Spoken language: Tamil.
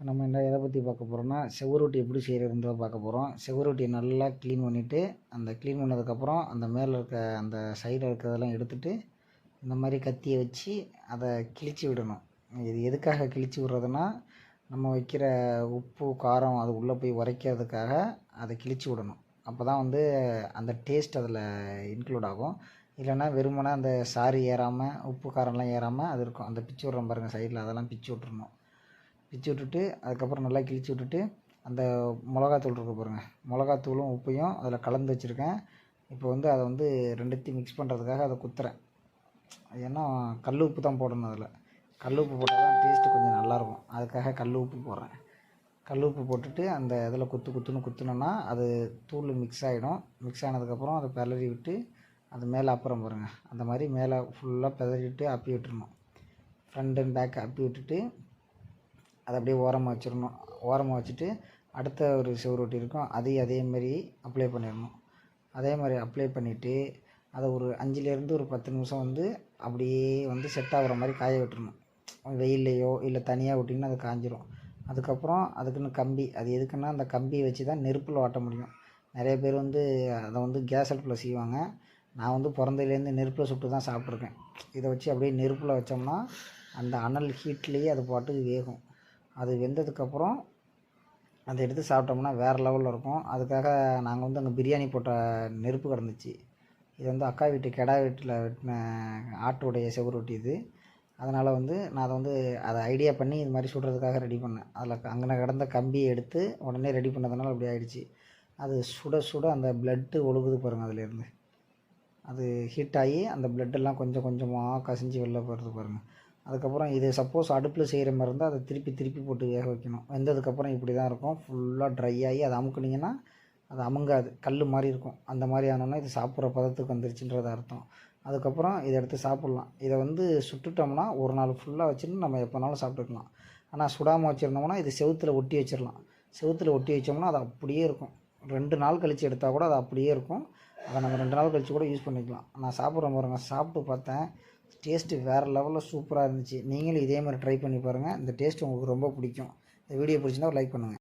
நம்ம என்ன எதை பற்றி பார்க்க போகிறோம்னா செவரொட்டி எப்படி செய்கிறதுன்றத பார்க்க போகிறோம் செவரொட்டியை நல்லா க்ளீன் பண்ணிவிட்டு அந்த க்ளீன் பண்ணதுக்கப்புறம் அந்த மேலே இருக்க அந்த சைடில் இருக்கிறதெல்லாம் எடுத்துகிட்டு இந்த மாதிரி கத்தியை வச்சு அதை கிழிச்சு விடணும். இது எதுக்காக கிழிச்சு விட்றதுன்னா நம்ம வைக்கிற உப்பு காரம் அது உள்ளே போய் உரைக்கிறதுக்காக அதை கிழிச்சு விடணும். அப்போ தான் வந்து அந்த டேஸ்ட் அதில் இன்க்ளூட் ஆகும். இல்லைன்னா வெறுமனே அந்த சாரி ஏறாமல் உப்பு காரம்லாம் ஏறாமல் அது இருக்கும். அந்த பிச்சு விட்றோம் பாருங்கள் சைடில் அதெல்லாம் பிச்சு விட்றணும் பிச்சு விட்டுட்டு அதுக்கப்புறம் நல்லா கிழிச்சு விட்டுட்டு அந்த மிளகாத்தூள் இருக்க பாருங்கள் மிளகாத்தூளும் உப்பையும் அதில் கலந்து வச்சுருக்கேன். இப்போ வந்து அதை வந்து ரெண்டுத்தையும் மிக்ஸ் பண்ணுறதுக்காக அதை குத்துறேன். ஏன்னா கல் உப்பு தான் போடணும் அதில். கல் உப்பு போட்டால் தான் டேஸ்ட்டு கொஞ்சம் நல்லாயிருக்கும். அதுக்காக கல் உப்பு போடுறேன். கல் உப்பு போட்டுட்டு அந்த இதில் குத்து குத்துன்னு குத்துனோன்னா அது தூள் மிக்ஸ் ஆகிடும் மிக்ஸ் ஆனதுக்கப்புறம் அதை பிளறி விட்டு அது மேலே அப்புறம் பாருங்கள் அந்த மாதிரி மேலே ஃபுல்லாக பிதறிட்டு அப்பி விட்டுறணும். ஃப்ரண்ட் அண்ட் பேக் அப்பி விட்டுட்டு அதை அப்படியே ஓரமாக வச்சிடணும். ஓரமாக வச்சுட்டு அடுத்த ஒரு செவரொட்டி இருக்கும். அதையும் அதே மாதிரி அப்ளை பண்ணிடணும். அதே மாதிரி அப்ளை பண்ணிவிட்டு அதை ஒரு அஞ்சுலேருந்து ஒரு பத்து நிமிஷம் வந்து அப்படியே வந்து செட் ஆகிற மாதிரி காய விட்டுறணும். வெயில்லையோ இல்லை தனியாக விட்டிங்கன்னா அது காஞ்சிரும். அதுக்கப்புறம் அதுக்குன்னு கம்பி அது எதுக்குன்னா அந்த கம்பியை வச்சு தான் நெருப்பில் ஓட்ட முடியும். நிறைய பேர் வந்து அதை வந்து கேஸ் அடுப்பில் செய்வாங்க. நான் வந்து பிறந்ததுலேருந்து நெருப்பில் சுட்டு தான் சாப்பிட்ருக்கேன் இதை வச்சு அப்படியே நெருப்பில் வச்சோம்னா அந்த அனல் ஹீட்லேயே அது பாட்டுக்கு வேகும். அது வெந்ததுக்கப்புறம் அதை எடுத்து சாப்பிட்டோம்னா வேறு லெவலில் இருக்கும். அதுக்காக நாங்கள் வந்து அங்கே பிரியாணி போட்ட நெருப்பு கிடந்துச்சு. இது வந்து அக்கா வீட்டு கெடா வீட்டில் வெட்டின ஆட்டுடைய செவரொட்டி இது. அதனால் வந்து நான் அதை வந்து அதை ஐடியா பண்ணி இது மாதிரி சுடுறதுக்காக ரெடி பண்ணேன். அதில் அங்கே கிடந்த கம்பியை எடுத்து உடனே ரெடி பண்ணதுனால அப்படி ஆயிடுச்சு. அது சுட சுட அந்த பிளட்டு ஒழுகுது பாருங்கள் அதுலேருந்து. அது ஹீட் ஆகி அந்த பிளட்டெல்லாம் கொஞ்சம் கொஞ்சமாக கசிஞ்சு வெளில போகிறது பாருங்கள் அதுக்கப்புறம் இது சப்போஸ் அடுப்பில் செய்கிற மாதிரி இருந்தால் அதை திருப்பி திருப்பி போட்டு வேக வைக்கணும். வெந்ததுக்கப்புறம் இப்படி தான் இருக்கும். ஃபுல்லாக ட்ரை ஆகி அதை அமுக்குனிங்கன்னா அது அமுங்காது. கல் மாதிரி இருக்கும். அந்த மாதிரி ஆனோன்னா இது சாப்பிட்ற பதத்துக்கு வந்துருச்சுன்றது அர்த்தம். அதுக்கப்புறம் இதை எடுத்து சாப்பிட்லாம். இதை வந்து சுட்டுட்டோம்னா ஒரு நாள் ஃபுல்லாக வச்சுட்டு நம்ம எப்போனாலும் சாப்பிட்டுக்கலாம். ஆனால் சுடாமல் வச்சுருந்தோம்னா இது செவுத்தில் ஒட்டி வச்சிடலாம் செவுத்தில் ஒட்டி வச்சோம்னா அது அப்படியே இருக்கும். ரெண்டு நாள் கழித்து எடுத்தால் கூட அது அப்படியே இருக்கும். அதை நம்ம ரெண்டு நாள் கழித்து கூட யூஸ் பண்ணிக்கலாம். நான் சாப்பிட்ற பாருங்க. சாப்பிட்டு பார்த்தேன். டேஸ்ட்டு வேறு லெவலில் சூப்பராக இருந்துச்சு. நீங்களும் இதே மாதிரி ட்ரை பண்ணி பாருங்கள் இந்த டேஸ்ட் உங்களுக்கு ரொம்ப பிடிக்கும். இந்த வீடியோ பிடிச்சினா லைக் பண்ணுங்கள்